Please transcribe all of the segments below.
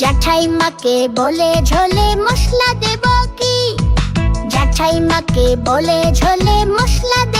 জ্যাঠাই মাকে বলে ঝোলে মশলা দেব কি? জ্যাঠাই মাকে বলে ঝোলে মশলা দেব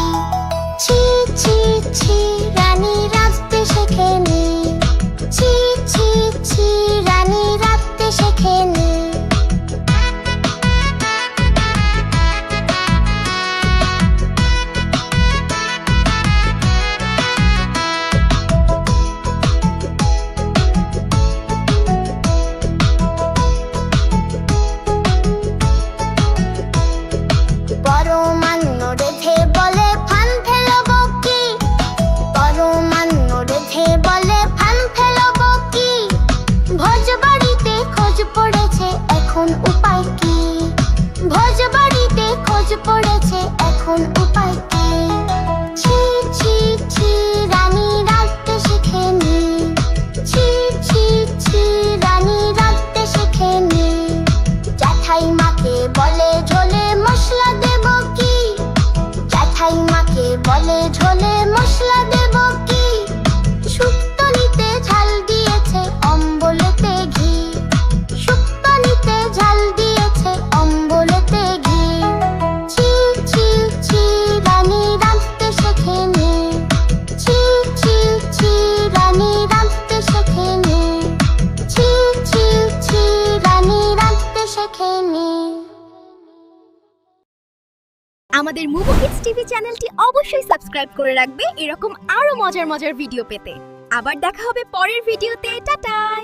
পরমান্ন রেধে বলে ফান ফেলব কি? পরমান্ন রেধে বলে ফান ফেলব কি? ভোজবাড়িতে খোঁজ পড়েছে, এখন উপায় কি? ভোজবাড়িতে খোঁজ পড়েছে, এখন উপায় আমাদের মুভি কিডস টিভি চ্যানেলটি অবশ্যই সাবস্ক্রাইব করে রাখবে। এরকম আরও মজার মজার ভিডিও পেতে। আবার দেখা হবে পরের ভিডিওতে। টাটা!